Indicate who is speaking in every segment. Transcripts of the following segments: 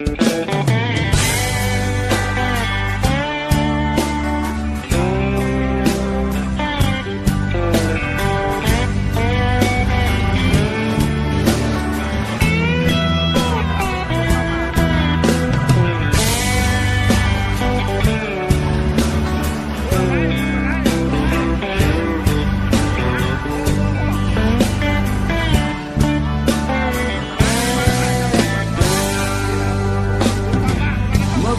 Speaker 1: เ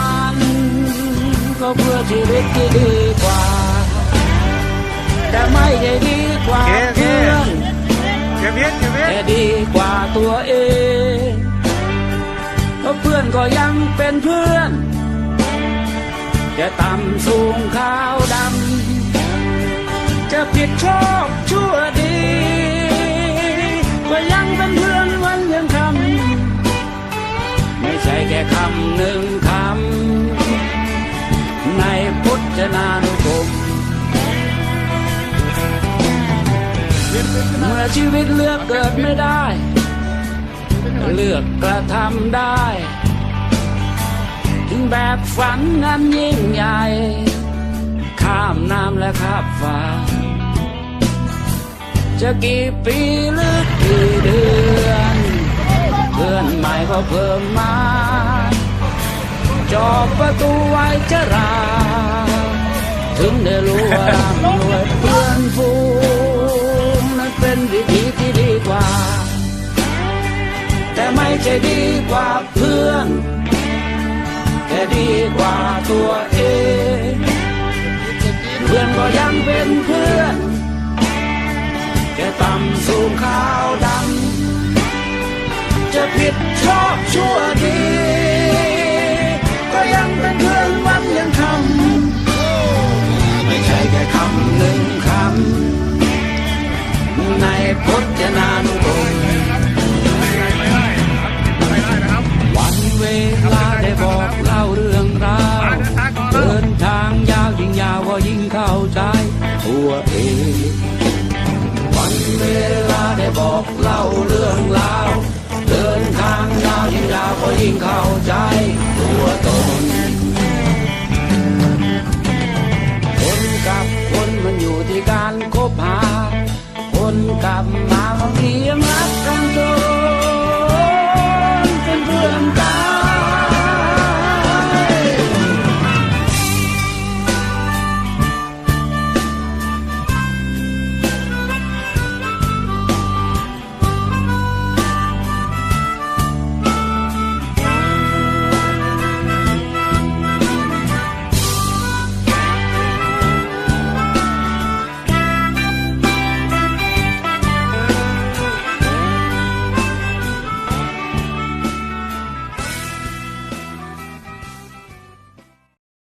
Speaker 1: ก็ เพื่อชีวิตที่ดีกว่า แต่ไม่ได้ดีกว่า
Speaker 2: เพื่
Speaker 1: อนแต่ดีกว่าตัวเองเพราะเพื่อนก็ยังเป็นเพื่อน จะต่ำสูงขาวดำ จะผิดชอบชั่วดี ก็ยังเป็นเพื่อนวันยังคำไม่ใช่แค่คำหนึ่ง นานุกรมเมื่อชีวิตเลือกเกิดไม่ได้ เลือกกระทำได้ ถึงแบบฝันนั้นยิ่งใหญ่ ข้ามน้ำและข้ามฟ้า จะกี่ปีหรือกี่เดือน เพื่อนใหม่ก็เพิ่มมาจอบประตูไว้จะรา ถึงได้รู้ว่าร่ำรวยเพื่อนฟูงนั้นเป็นวิธีที่ดีกว่า แต่ไม่ใช่ดีกว่าเพื่อน แต่ดีกว่าตัวเอง เพื่อนก็ยังเป็นเพื่อนแค่ต่ำสูงขาวดำจะผิดชอบชั่ว ก็ยิ่งเข้าใจตัวเองวันเวลาได้บอกเล่าเรื่องราวเดินทางยาวยิ่งยาวก็ยิ่งเข้าใจตัวตนคนกับคนมันอยู่ที่การคบหา คนกับมา